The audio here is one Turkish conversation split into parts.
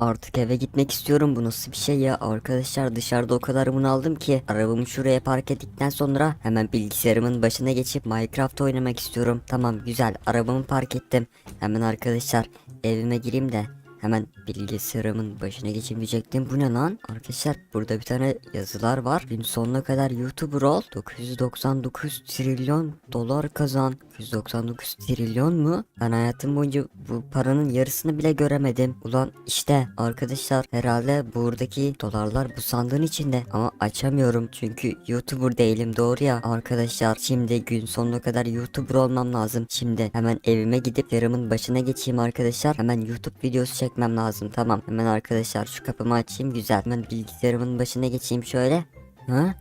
Artık eve gitmek istiyorum. Bu nasıl bir şey ya? Arkadaşlar dışarıda o kadar bunaldım ki. Arabamı şuraya park ettikten sonra hemen bilgisayarımın başına geçip Minecraft oynamak istiyorum. Tamam güzel. Arabamı park ettim. Hemen arkadaşlar evime gireyim de Hemen bilgisayarımın başına geçeyim diyecektim. Bu ne lan? Arkadaşlar burada bir tane yazılar var. Gün sonuna kadar YouTuber ol. 999 trilyon dolar kazan. 999 trilyon mu? Ben hayatım boyunca bu paranın yarısını bile göremedim. Ulan işte arkadaşlar herhalde buradaki dolarlar bu sandığın içinde. Ama açamıyorum çünkü YouTuber değilim doğru ya. Arkadaşlar şimdi gün sonuna kadar YouTuber olmam lazım. Şimdi hemen evime gidip yarımın başına geçeyim arkadaşlar. Hemen YouTube videosu çekmem lazım. Tamam hemen arkadaşlar şu kapımı açayım güzel. Hemen bilgisayarımın başına geçeyim şöyle. Ha?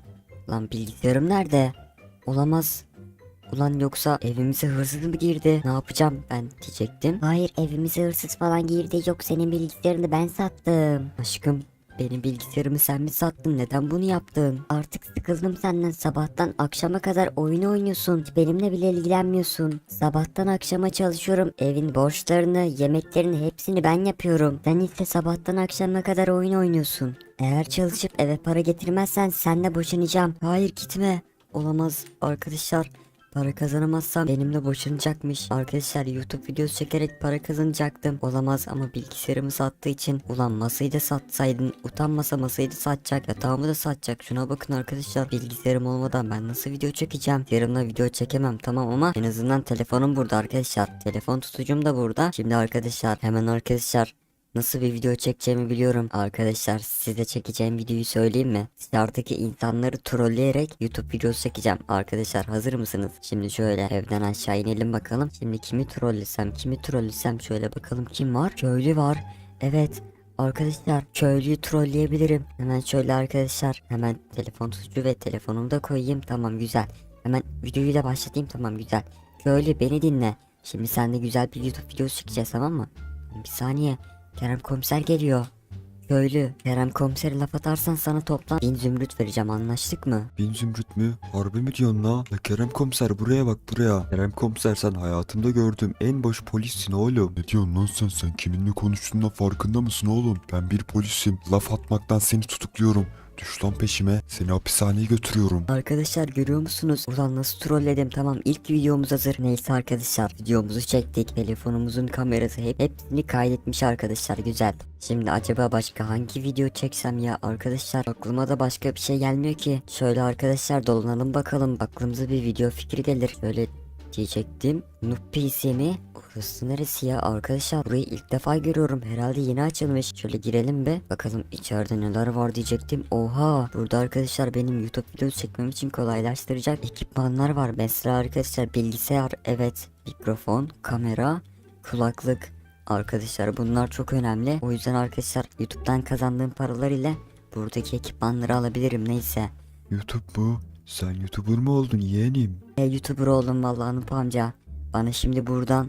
Lan bilgisayarım nerede? Olamaz. Ulan yoksa evimize hırsız mı girdi? Ne yapacağım ben diyecektim. Hayır evimize hırsız falan girdi yok senin bilgisayarını ben sattım. Aşkım benim bilgisayarımı sen mi sattın? Neden bunu yaptın? Artık sıkıldım senden sabahtan akşama kadar oyun oynuyorsun. Benimle bile ilgilenmiyorsun. Sabahtan akşama çalışıyorum. Evin borçlarını, yemeklerini hepsini ben yapıyorum. Sen ise sabahtan akşama kadar oyun oynuyorsun. Eğer çalışıp eve para getirmezsen senle boşanacağım. Hayır gitme. Olamaz arkadaşlar. Para kazanamazsam benimle boşanacakmış. Arkadaşlar YouTube videosu çekerek para kazanacaktım. Olamaz ama bilgisayarımı sattığı için. Ulan masayı da satsaydın. Utanmasa masayı da satacak. Yatağımı da satacak. Şuna bakın arkadaşlar. Bilgisayarım olmadan ben nasıl video çekeceğim? Yarımla video çekemem tamam ama en azından telefonum burada arkadaşlar. Telefon tutucum da burada. Şimdi arkadaşlar hemen arkadaşlar Nasıl bir video çekeceğimi biliyorum. Arkadaşlar size çekeceğim videoyu söyleyeyim mi? Dışarıdaki insanları trolleyerek YouTube videosu çekeceğim. Arkadaşlar hazır mısınız? Şimdi şöyle evden aşağı inelim bakalım. Şimdi kimi trollesem kimi trollesem şöyle bakalım kim var? Köylü var. Evet. Arkadaşlar köylüyü trolleyebilirim. Hemen şöyle arkadaşlar. Hemen telefon tutucu ve telefonumu da koyayım. Tamam güzel. Hemen videoyu da başlatayım. Tamam güzel. Köylü beni dinle. Şimdi seninle güzel bir YouTube videosu çekeceğiz tamam mı? Bir saniye. Kerem komiser geliyor. Köylü, Kerem komisere laf atarsan sana toplam bin zümrüt vereceğim anlaştık mı? Bin zümrüt mü? Harbi mi diyorsun la? Ya Kerem komiser buraya bak buraya. Kerem komiser sen hayatımda gördüğüm en baş polissin oğlum. Ne diyorsun lan sen? Sen kiminle konuştuğundan farkında mısın oğlum? Ben bir polisim. Laf atmaktan seni tutukluyorum. Düş peşime. Seni hapishaneye götürüyorum. Arkadaşlar görüyor musunuz? Ulan nasıl trolledim tamam ilk videomuz hazır. Neyse arkadaşlar videomuzu çektik. Telefonumuzun kamerası hep hepsini kaydetmiş arkadaşlar güzel. Şimdi acaba başka hangi video çeksem ya arkadaşlar aklıma da başka bir şey gelmiyor ki. Şöyle arkadaşlar dolanalım bakalım aklımıza bir video fikri gelir. Şöyle diyecektim. Noob PC mi? Burası neresi ya? Arkadaşlar burayı ilk defa görüyorum. Herhalde yeni açılmış. Şöyle girelim be bakalım içeride neler var diyecektim. Oha! Burada arkadaşlar benim youtube videosu çekmem için kolaylaştıracak ekipmanlar var. Mesela arkadaşlar bilgisayar evet. Mikrofon kamera kulaklık. Arkadaşlar bunlar çok önemli. O yüzden arkadaşlar youtube'dan kazandığım paralar ile buradaki ekipmanları alabilirim. Neyse. YouTube mu? Sen YouTuber mı oldun yeğenim? e, youtuber oldum vallahi Nup amca bana şimdi buradan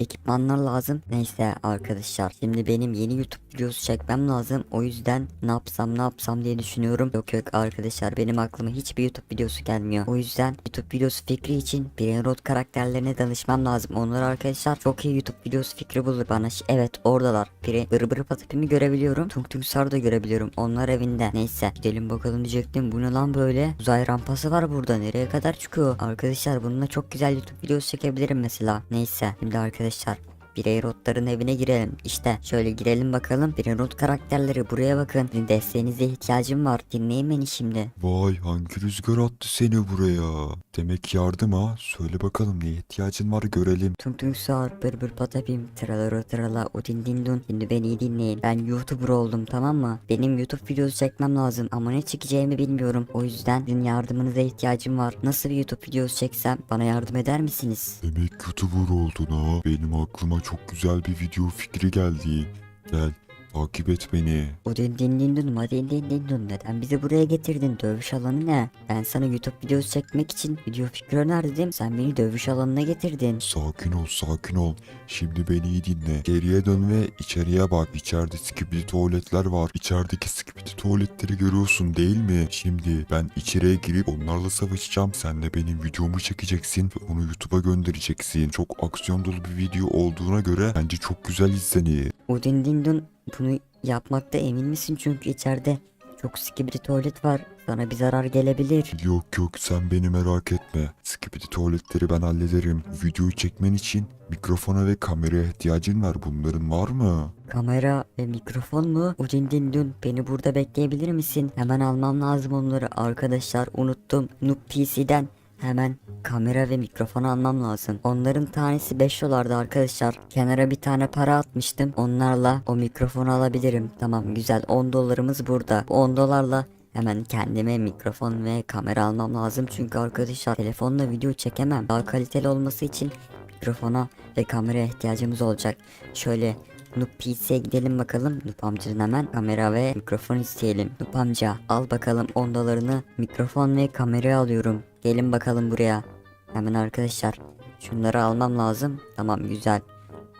ekipmanlar lazım. Neyse arkadaşlar şimdi benim yeni YouTube videosu çekmem lazım. O yüzden ne yapsam ne yapsam diye düşünüyorum. Yok yok arkadaşlar benim aklıma hiçbir YouTube videosu gelmiyor. O yüzden YouTube videosu fikri için Brain Rot karakterlerine danışmam lazım. Onlar arkadaşlar çok iyi YouTube videosu fikri bulur bana. Evet oradalar. Biri bır bır patipimi görebiliyorum. Tung Tung Sar da görebiliyorum. Onlar evinde. Neyse gidelim bakalım diyecektim. Bu ne lan böyle? Uzay rampası var burada. Nereye kadar çıkıyor? Arkadaşlar bununla çok güzel YouTube videosu çekebilirim mesela. Neyse şimdi arkadaşlar arkadaşlar. Rotların evine girelim. İşte şöyle girelim bakalım. Birey Rot karakterleri buraya bakın. Desteğinize ihtiyacım var. Dinleyin beni şimdi. Vay hangi rüzgar attı seni buraya? Demek yardım ha. Söyle bakalım neye ihtiyacın var görelim. Tung tung sağır bır bır patapim tralaro trala odin din dun. Şimdi beni iyi dinleyin. Ben YouTuber oldum tamam mı? Benim YouTube videosu çekmem lazım ama ne çekeceğimi bilmiyorum. O yüzden sizin yardımınıza ihtiyacım var. Nasıl bir YouTube videosu çeksem bana yardım eder misiniz? Demek YouTuber oldun ha. Benim aklıma çok güzel bir video fikri geldi. Gel takip et beni. Odin din din dun madin din din dun. Neden bizi buraya getirdin? Dövüş alanı ne? Ben sana YouTube videosu çekmek için video fikri önerdim. Sen beni dövüş alanına getirdin. Sakin ol sakin ol. Şimdi beni iyi dinle. Geriye dön ve içeriye bak. İçeride skibidi tuvaletler var. İçerideki skibidi tuvaletleri görüyorsun değil mi? Şimdi ben içeriye girip onlarla savaşacağım. Sen de benim videomu çekeceksin ve onu YouTube'a göndereceksin. Çok aksiyon dolu bir video olduğuna göre bence çok güzel izlenir. Odin din dun bunu yapmakta emin misin çünkü içeride çok sıkı bir tuvalet var. Sana bir zarar gelebilir. Yok yok sen beni merak etme. Skibidi tuvaletleri ben hallederim. Videoyu çekmen için mikrofona ve kameraya ihtiyacın var. Bunların var mı? Kamera ve mikrofon mu? Udin din dün beni burada bekleyebilir misin? Hemen almam lazım onları arkadaşlar unuttum. Noob PC'den hemen kamera ve mikrofon almam lazım. Onların tanesi 5 dolardı arkadaşlar. Kenara bir tane para atmıştım. Onlarla o mikrofonu alabilirim. Tamam güzel 10 dolarımız burada. Bu 10 dolarla Hemen kendime mikrofon ve kamera almam lazım çünkü arkadaşlar telefonla video çekemem. Daha kaliteli olması için mikrofona ve kameraya ihtiyacımız olacak. Şöyle Noob PC'ye gidelim bakalım. Noob amcadan hemen kamera ve mikrofon isteyelim. Noob amca al bakalım 10 dolarını mikrofon ve kamera alıyorum. Gelin bakalım buraya. Hemen arkadaşlar şunları almam lazım. Tamam güzel.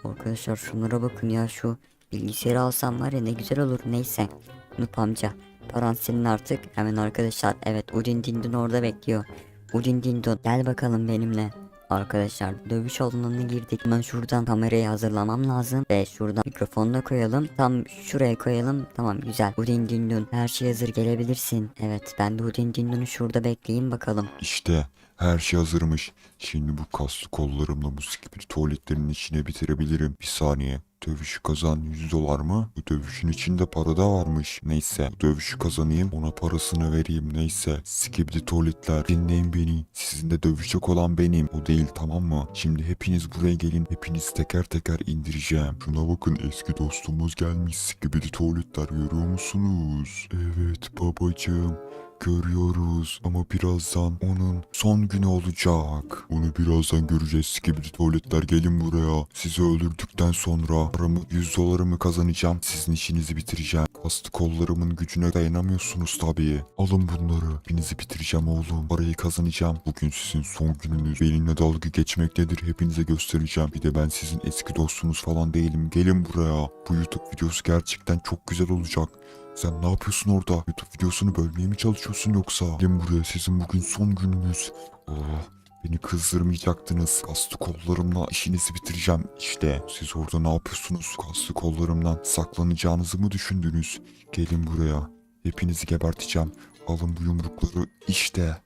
Arkadaşlar şunlara bakın ya şu bilgisayarı alsam var ya ne güzel olur neyse. Noob amca paran senin artık. Hemen arkadaşlar evet Udin Dindin orada bekliyor. Udin Dindin gel bakalım benimle. Arkadaşlar dövüş alanına girdik. Ben şuradan kamerayı hazırlamam lazım. Ve şuradan mikrofonu da koyalım. Tam şuraya koyalım. Tamam güzel. Udin Dindun her şey hazır gelebilirsin. Evet ben de Udin Dindun'u şurada bekleyeyim bakalım. İşte her şey hazırmış. Şimdi bu kaslı kollarımla bu skibidi tuvaletlerin içine bitirebilirim. Bir saniye. Dövüşü kazan 100 dolar mı? Bu dövüşün içinde para da varmış. Neyse bu dövüşü kazanayım ona parasını vereyim neyse. Skibidi tuvaletler dinleyin beni. Sizinle dövüşecek olan benim. O değil tamam mı? Şimdi hepiniz buraya gelin. Hepiniz teker teker indireceğim. Şuna bakın eski dostumuz gelmiş. Skibidi tuvaletler görüyor musunuz? Evet babacığım. Görüyoruz ama birazdan onun son günü olacak. Onu birazdan göreceğiz. Skibidi tuvaletler gelin buraya. Sizi öldürdükten sonra paramı 100 dolarımı kazanacağım. Sizin işinizi bitireceğim. Kastı kollarımın gücüne dayanamıyorsunuz tabii. Alın bunları. Hepinizi bitireceğim oğlum. Parayı kazanacağım. Bugün sizin son gününüz. Benimle dalga geçmek nedir hepinize göstereceğim. Bir de ben sizin eski dostunuz falan değilim. Gelin buraya. Bu YouTube videosu gerçekten çok güzel olacak. Sen ne yapıyorsun orada? YouTube videosunu bölmeye mi çalışıyorsun yoksa? Gelin buraya sizin bugün son gününüz. Oh, beni kızdırmayacaktınız. Kaslı kollarımla işinizi bitireceğim işte. Siz orada ne yapıyorsunuz? Kaslı kollarımdan saklanacağınızı mı düşündünüz? Gelin buraya. Hepinizi geberteceğim. Alın bu yumrukları işte.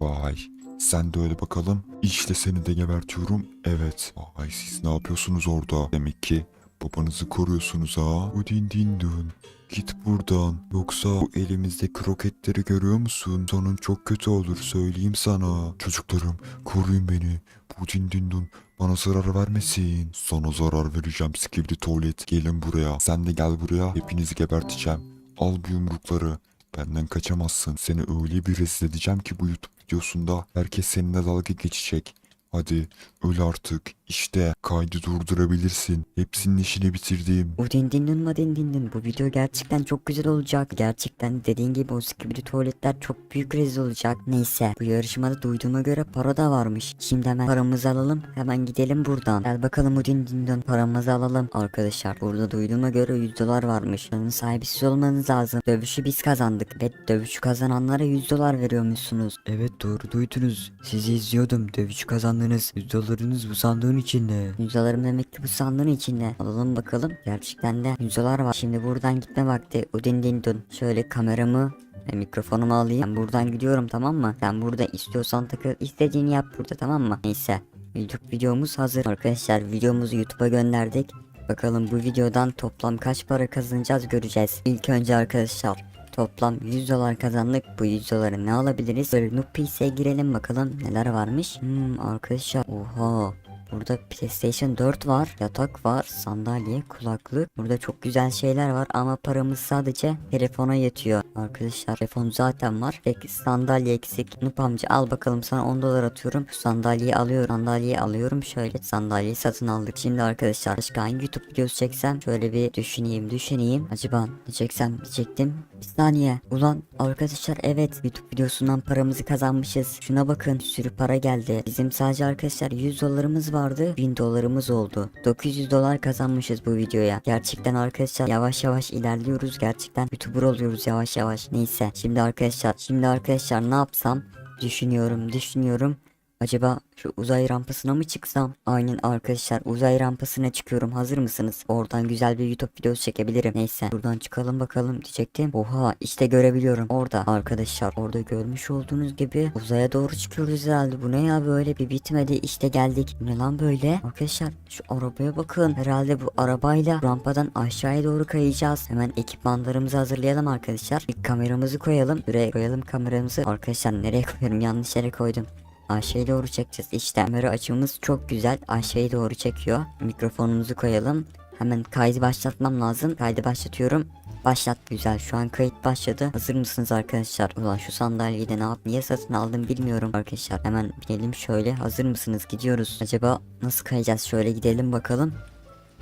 Vay. Sen de öyle bakalım. İşte seni de gebertiyorum. Evet. Vay siz ne yapıyorsunuz orada? Demek ki babanızı koruyorsunuz ha. Udin din dün. Git buradan. Yoksa bu elimizdeki roketleri görüyor musun? Sonun çok kötü olur söyleyeyim sana. Çocuklarım koruyun beni. Bu dindindun bana zarar vermesin. Sana zarar vereceğim skibidi tuvalet. Gelin buraya. Sen de gel buraya. Hepinizi geberteceğim. Al bu yumrukları. Benden kaçamazsın. Seni öyle bir rezil edeceğim ki bu YouTube videosunda herkes seninle dalga geçecek. Hadi öl artık. İşte kaydı durdurabilirsin. Hepsinin işini bitirdim. Udin Dindun Madin Dindun bu video gerçekten çok güzel olacak. Gerçekten dediğin gibi o skibidi tuvaletler çok büyük rezil olacak. Neyse bu yarışmada duyduğuma göre para da varmış. Şimdi hemen paramızı alalım hemen gidelim buradan. Gel bakalım Udin Dindun paramızı alalım. Arkadaşlar burada duyduğuma göre 100 dolar varmış. Bunun sahibi siz olmanız lazım. Dövüşü biz kazandık ve dövüşü kazananlara 100 dolar veriyormuşsunuz. Evet doğru duydunuz. Sizi izliyordum. Dövüş kazandınız. 100 dolarınız bu sandığın içinde. 100 dolarım demek ki bu sandığın içinde. Alalım bakalım. Gerçekten de 100 dolar var. Şimdi buradan gitme vakti. Udin Dindun. Şöyle kameramı ve mikrofonumu alayım. Ben buradan gidiyorum tamam mı? Sen burada istiyorsan takıl. istediğini yap burada tamam mı? Neyse. YouTube videomuz hazır. Arkadaşlar videomuzu YouTube'a gönderdik. Bakalım bu videodan toplam kaç para kazanacağız göreceğiz. İlk önce arkadaşlar toplam 100 dolar kazandık. Bu 100 doları ne alabiliriz? Böyle Noob PC'ye girelim bakalım neler varmış. Hmm arkadaşlar oha. Burada PlayStation 4 var, yatak var, sandalye, kulaklık. Burada çok güzel şeyler var ama paramız sadece telefona yetiyor. Arkadaşlar telefon zaten var. Peki sandalye eksik. Nup amca al bakalım sana 10 dolar atıyorum. Sandalyeyi alıyorum. Sandalyeyi alıyorum. Şöyle sandalyeyi satın aldık. Şimdi arkadaşlar başka hangi YouTube videosu çeksem şöyle bir düşüneyim düşüneyim. Acaba ne çeksem diyecektim. Bir saniye. Ulan arkadaşlar evet YouTube videosundan paramızı kazanmışız. Şuna bakın sürü para geldi. Bizim sadece arkadaşlar 100 dolarımız vardı. 1000 dolarımız oldu. 900 dolar kazanmışız bu videoya. Gerçekten arkadaşlar yavaş yavaş ilerliyoruz. Gerçekten YouTuber oluyoruz yavaş yavaş. Neyse. Şimdi arkadaşlar şimdi arkadaşlar ne yapsam? Düşünüyorum düşünüyorum. Acaba şu uzay rampasına mı çıksam? Aynen arkadaşlar uzay rampasına çıkıyorum. Hazır mısınız? Oradan güzel bir YouTube videosu çekebilirim. Neyse buradan çıkalım bakalım diyecektim. Oha işte görebiliyorum. Orada arkadaşlar orada görmüş olduğunuz gibi uzaya doğru çıkıyoruz herhalde. Bu ne ya böyle bir bitmedi. İşte geldik. Ne lan böyle? Arkadaşlar şu arabaya bakın. Herhalde bu arabayla rampadan aşağıya doğru kayacağız. Hemen ekipmanlarımızı hazırlayalım arkadaşlar. Bir kameramızı koyalım. Buraya koyalım kameramızı. Arkadaşlar nereye koyuyorum? Yanlış yere koydum. Aşağıya doğru çekeceğiz. İşte kamera açımız çok güzel. Aşağıya doğru çekiyor. Mikrofonumuzu koyalım. Hemen kaydı başlatmam lazım. Kaydı başlatıyorum. Başlat güzel. Şu an kayıt başladı. Hazır mısınız arkadaşlar? Ulan şu sandalyeyi de ne yap niye satın aldım bilmiyorum arkadaşlar. Hemen binelim şöyle. Hazır mısınız? Gidiyoruz. Acaba nasıl kayacağız? Şöyle gidelim bakalım.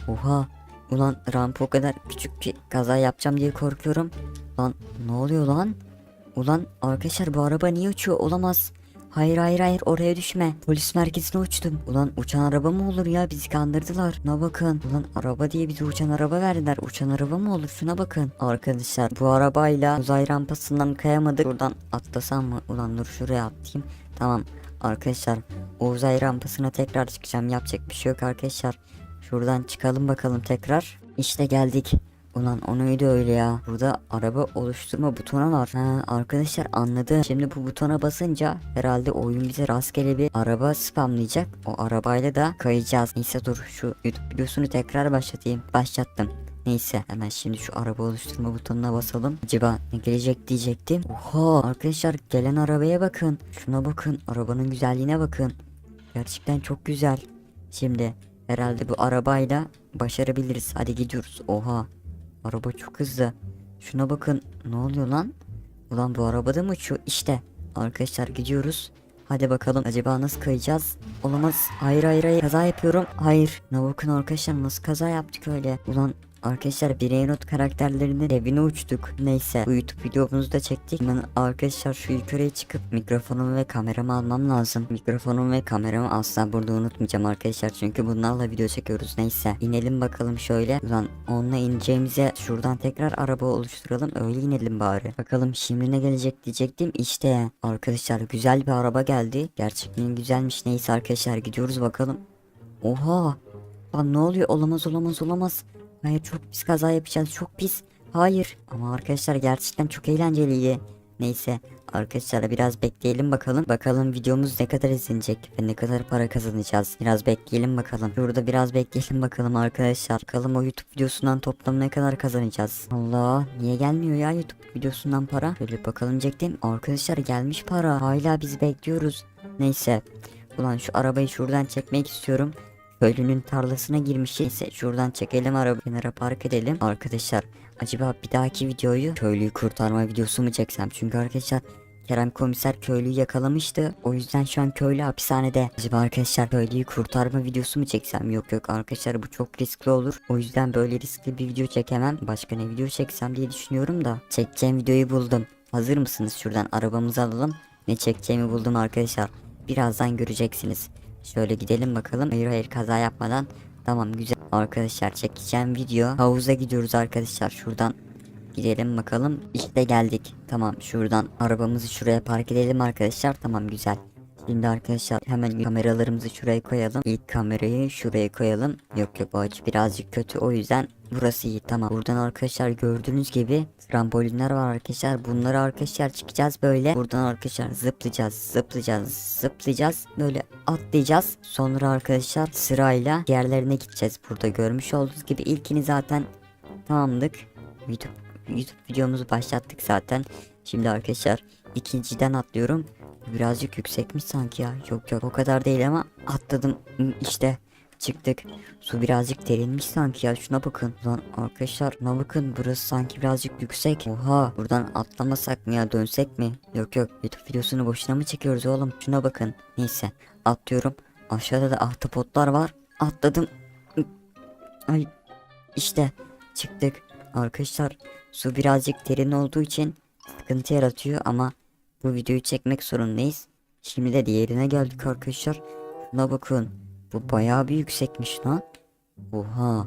Oha. Ulan rampa o kadar küçük bir kaza yapacağım diye korkuyorum. Lan ne oluyor lan? Ulan arkadaşlar bu araba niye uçuyor? Olamaz. Hayır hayır hayır oraya düşme. Polis merkezine uçtum. Ulan uçan araba mı olur ya bizi kandırdılar. Şuna bakın. Ulan araba diye bize uçan araba verdiler. Uçan araba mı olur şuna bakın. Arkadaşlar bu arabayla uzay rampasından kayamadık. Buradan atlasam mı? Ulan dur şuraya atlayayım. Tamam arkadaşlar o uzay rampasına tekrar çıkacağım. Yapacak bir şey yok arkadaşlar. Şuradan çıkalım bakalım tekrar. İşte geldik. Ulan o neydi öyle ya? Burada araba oluşturma butonu var. Ha arkadaşlar anladım. Şimdi bu butona basınca herhalde oyun bize rastgele bir araba spamlayacak. O arabayla da kayacağız. Neyse dur şu YouTube videosunu tekrar başlatayım. Başlattım. Neyse hemen şimdi şu araba oluşturma butonuna basalım. Acaba ne gelecek diyecektim. Oha arkadaşlar gelen arabaya bakın. Şuna bakın arabanın güzelliğine bakın. Gerçekten çok güzel. Şimdi herhalde bu arabayla başarabiliriz. Hadi gidiyoruz. Oha. Araba çok hızlı. Şuna bakın. Ne oluyor lan? Ulan bu arabada mı uçuyor? İşte. Arkadaşlar gidiyoruz. Hadi bakalım acaba nasıl kayacağız? Olamaz. Hayır hayır hayır. Kaza yapıyorum. Hayır. Ne bakın arkadaşlar nasıl kaza yaptık öyle. Ulan Arkadaşlar Brainrot karakterlerinin evine uçtuk. Neyse bu YouTube videomuzu da çektik. Hemen arkadaşlar şu yukarıya çıkıp mikrofonumu ve kameramı almam lazım. Mikrofonumu ve kameramı asla burada unutmayacağım arkadaşlar. Çünkü bunlarla video çekiyoruz. Neyse inelim bakalım şöyle. Ulan onunla ineceğimize şuradan tekrar araba oluşturalım. Öyle inelim bari. Bakalım şimdi ne gelecek diyecektim. İşte arkadaşlar güzel bir araba geldi. Gerçekten güzelmiş. Neyse arkadaşlar gidiyoruz bakalım. Oha. Lan ne oluyor? Olamaz olamaz olamaz. Hayır çok pis kaza yapacağız çok pis. Hayır. Ama arkadaşlar gerçekten çok eğlenceliydi. Neyse arkadaşlar biraz bekleyelim bakalım. Bakalım videomuz ne kadar izlenecek ve ne kadar para kazanacağız. Biraz bekleyelim bakalım. Şurada biraz bekleyelim bakalım arkadaşlar. Bakalım o YouTube videosundan toplam ne kadar kazanacağız. Allah niye gelmiyor ya YouTube videosundan para? Şöyle bakalım diyecektim. Arkadaşlar gelmiş para. Hala biz bekliyoruz. Neyse. Ulan şu arabayı şuradan çekmek istiyorum. Köylünün tarlasına girmiş. Neyse şuradan çekelim araba kenara park edelim. Arkadaşlar acaba bir dahaki videoyu köylüyü kurtarma videosu mu çeksem? Çünkü arkadaşlar Kerem komiser köylüyü yakalamıştı. O yüzden şu an köylü hapishanede. Acaba arkadaşlar köylüyü kurtarma videosu mu çeksem? Yok yok arkadaşlar bu çok riskli olur. O yüzden böyle riskli bir video çekemem. Başka ne video çeksem diye düşünüyorum da. Çekeceğim videoyu buldum. Hazır mısınız? Şuradan arabamızı alalım. Ne çekeceğimi buldum arkadaşlar. Birazdan göreceksiniz. Şöyle gidelim bakalım. Hayır hayır kaza yapmadan. Tamam güzel. Arkadaşlar çekeceğim video. Havuza gidiyoruz arkadaşlar. Şuradan gidelim bakalım. İşte geldik. Tamam şuradan arabamızı şuraya park edelim arkadaşlar. Tamam güzel. Şimdi arkadaşlar hemen kameralarımızı şuraya koyalım. İlk kamerayı şuraya koyalım. Yok yok bu açı birazcık kötü o yüzden burası iyi tamam. Buradan arkadaşlar gördüğünüz gibi trambolinler var arkadaşlar. Bunları arkadaşlar çıkacağız böyle. Buradan arkadaşlar zıplayacağız zıplayacağız zıplayacağız. Böyle atlayacağız. Sonra arkadaşlar sırayla yerlerine gideceğiz. Burada görmüş olduğunuz gibi ilkini zaten tamamdık. YouTube, YouTube videomuzu başlattık zaten. Şimdi arkadaşlar ikinciden atlıyorum. Birazcık yüksekmiş sanki ya. Yok yok o kadar değil ama atladım. İşte çıktık. Su birazcık derinmiş sanki ya. Şuna bakın. Lan arkadaşlar şuna bakın. Burası sanki birazcık yüksek. Oha. Buradan atlamasak mı ya dönsek mi? Yok yok. YouTube videosunu boşuna mı çekiyoruz oğlum? Şuna bakın. Neyse. Atlıyorum. Aşağıda da ahtapotlar var. Atladım. Ay. İşte çıktık. Arkadaşlar su birazcık derin olduğu için sıkıntı yaratıyor ama bu videoyu çekmek zorundayız. Şimdi de diğerine geldik arkadaşlar. Şuna bakın. Bu bayağı bir yüksekmiş lan. Oha.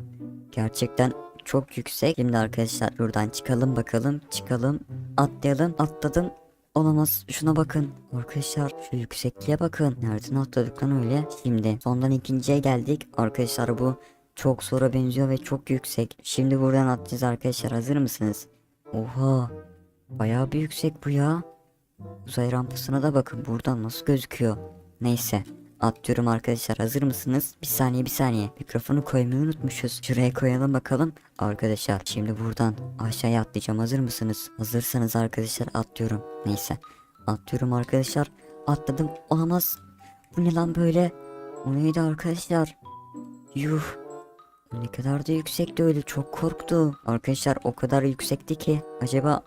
Gerçekten çok yüksek. Şimdi arkadaşlar buradan çıkalım bakalım. Çıkalım. Atlayalım. Atladım. olamaz şuna bakın. Arkadaşlar şu yüksekliğe bakın. Nereden atladık lan öyle? Şimdi sondan ikinciye geldik. Arkadaşlar bu çok zora benziyor ve çok yüksek. Şimdi buradan atlayacağız arkadaşlar hazır mısınız? Oha bayağı bir yüksek bu ya. Uzay rampasına da bakın buradan nasıl gözüküyor. Neyse atlıyorum arkadaşlar hazır mısınız? Bir saniye bir saniye mikrofonu koymayı unutmuşuz. Şuraya koyalım bakalım. Arkadaşlar şimdi buradan aşağıya atlayacağım hazır mısınız? Hazırsanız arkadaşlar atlıyorum. Neyse atlıyorum arkadaşlar. Atladım olamaz. Bu ne lan böyle? O neydi arkadaşlar? Yuh. Ne kadar da yüksekti öyle çok korktu. Arkadaşlar o kadar yüksekti ki acaba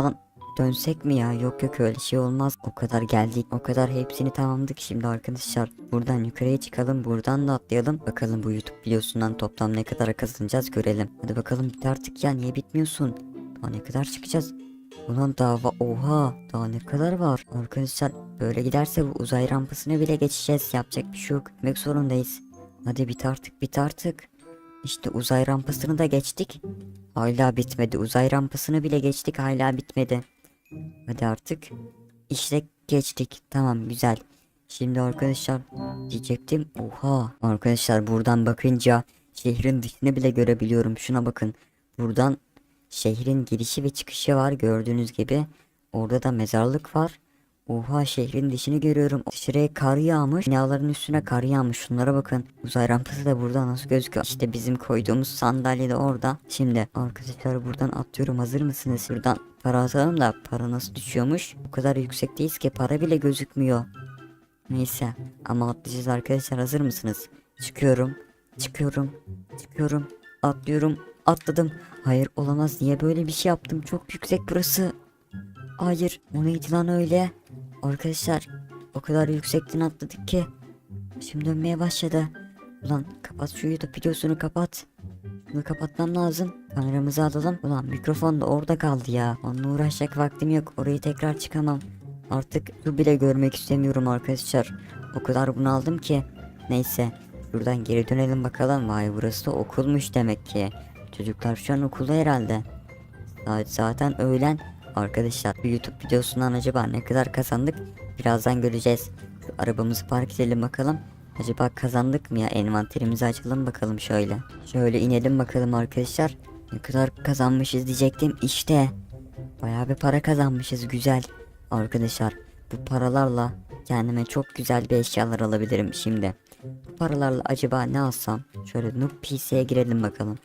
lan dönsek mi ya? Yok yok öyle şey olmaz. O kadar geldik. O kadar hepsini tamamladık şimdi arkadaşlar. Buradan yukarıya çıkalım. Buradan da atlayalım. Bakalım bu YouTube videosundan toplam ne kadar kazanacağız görelim. Hadi bakalım bit artık ya niye bitmiyorsun? Daha ne kadar çıkacağız? Ulan daha va- oha daha ne kadar var? Arkadaşlar böyle giderse bu uzay rampasını bile geçeceğiz. Yapacak bir şey yok. Gitmek zorundayız. Hadi bit artık bit artık. İşte uzay rampasını da geçtik. Hala bitmedi. Uzay rampasını bile geçtik. Hala bitmedi. Hadi artık. İşte geçtik. Tamam güzel. Şimdi arkadaşlar diyecektim. Oha. Arkadaşlar buradan bakınca şehrin dışını bile görebiliyorum. Şuna bakın. Buradan şehrin girişi ve çıkışı var gördüğünüz gibi. Orada da mezarlık var. Oha şehrin dışını görüyorum. Dışarıya kar yağmış. Binaların üstüne kar yağmış. Şunlara bakın. Uzay rampası da burada nasıl gözüküyor. İşte bizim koyduğumuz sandalye de orada. Şimdi arkadaşlar buradan atlıyorum. Hazır mısınız? Buradan para atalım da para nasıl düşüyormuş? O kadar yüksekteyiz ki para bile gözükmüyor. Neyse ama atlayacağız arkadaşlar. Hazır mısınız? Çıkıyorum. Çıkıyorum. Çıkıyorum. Atlıyorum. Atladım. Hayır olamaz. Niye böyle bir şey yaptım? Çok yüksek burası. Hayır. O neydi lan öyle? Arkadaşlar o kadar yüksekten atladık ki. Şimdi dönmeye başladı. Ulan kapat şu YouTube videosunu kapat. Bunu kapatmam lazım. Kameramızı alalım. Ulan mikrofon da orada kaldı ya. Onunla uğraşacak vaktim yok. Orayı tekrar çıkamam. Artık su bile görmek istemiyorum arkadaşlar. O kadar bunaldım ki. Neyse Şuradan geri dönelim bakalım. Vay burası da okulmuş demek ki. Çocuklar şu an okulda herhalde. Zaten öğlen Arkadaşlar bu YouTube videosundan acaba ne kadar kazandık birazdan göreceğiz. Şu arabamızı park edelim bakalım. Acaba kazandık mı ya envanterimizi açalım bakalım şöyle. Şöyle inelim bakalım arkadaşlar. Ne kadar kazanmışız diyecektim işte. Bayağı bir para kazanmışız güzel. Arkadaşlar bu paralarla kendime çok güzel bir eşyalar alabilirim şimdi. Bu paralarla acaba ne alsam? Şöyle Noob PC'ye girelim bakalım.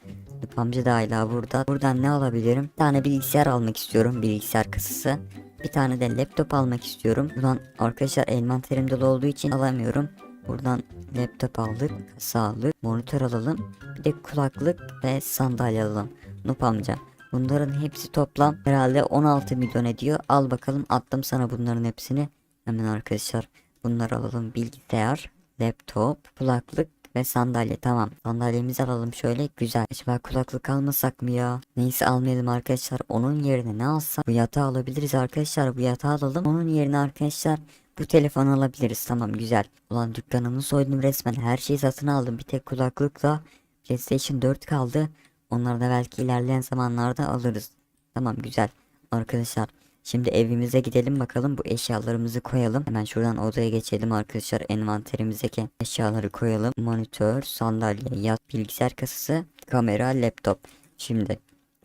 Amca da burada. Buradan ne alabilirim? Bir tane bilgisayar almak istiyorum. Bilgisayar kasası. Bir tane de laptop almak istiyorum. Buradan arkadaşlar envanterim dolu olduğu için alamıyorum. Buradan laptop aldık, kasa aldık, monitör alalım. Bir de kulaklık ve sandalye alalım. Noob amca. Bunların hepsi toplam herhalde 16 milyon ediyor. Al bakalım attım sana bunların hepsini. Hemen arkadaşlar bunları alalım. Bilgisayar, laptop, kulaklık ve sandalye tamam. Sandalyemizi alalım şöyle güzel. Acaba kulaklık almasak mı ya? Neyse almayalım arkadaşlar. Onun yerine ne alsak? Bu yatağı alabiliriz arkadaşlar. Bu yatağı alalım. Onun yerine arkadaşlar bu telefonu alabiliriz. Tamam güzel. Ulan dükkanımı soydum resmen. Her şeyi satın aldım. Bir tek kulaklıkla PlayStation 4 kaldı. Onları da belki ilerleyen zamanlarda alırız. Tamam güzel. Arkadaşlar Şimdi evimize gidelim bakalım bu eşyalarımızı koyalım. Hemen şuradan odaya geçelim arkadaşlar. Envanterimizdeki eşyaları koyalım. Monitör, sandalye, yat, bilgisayar kasası, kamera, laptop. Şimdi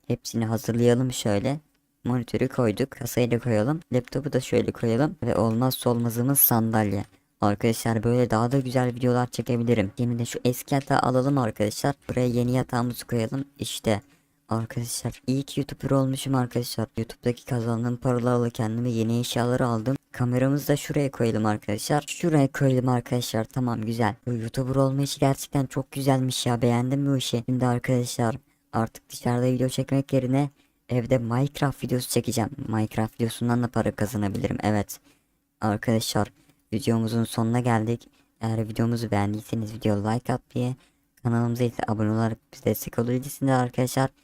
hepsini hazırlayalım şöyle. Monitörü koyduk. Kasayı da koyalım. Laptopu da şöyle koyalım. Ve olmazsa olmazımız sandalye. Arkadaşlar böyle daha da güzel videolar çekebilirim. Şimdi de şu eski yatağı alalım arkadaşlar. Buraya yeni yatağımızı koyalım. İşte Arkadaşlar iyi ki YouTuber olmuşum arkadaşlar. YouTube'daki kazandığım paralarla kendime yeni eşyalar aldım. Kameramızı da şuraya koyalım arkadaşlar. Şuraya koyalım arkadaşlar. Tamam güzel. Bu YouTuber olma işi gerçekten çok güzelmiş ya. Beğendim bu işi. Şimdi arkadaşlar artık dışarıda video çekmek yerine evde Minecraft videosu çekeceğim. Minecraft videosundan da para kazanabilirim. Evet. Arkadaşlar videomuzun sonuna geldik. Eğer videomuzu beğendiyseniz video like atmayı, kanalımıza ise abone olarak bize destek olabilirsiniz arkadaşlar.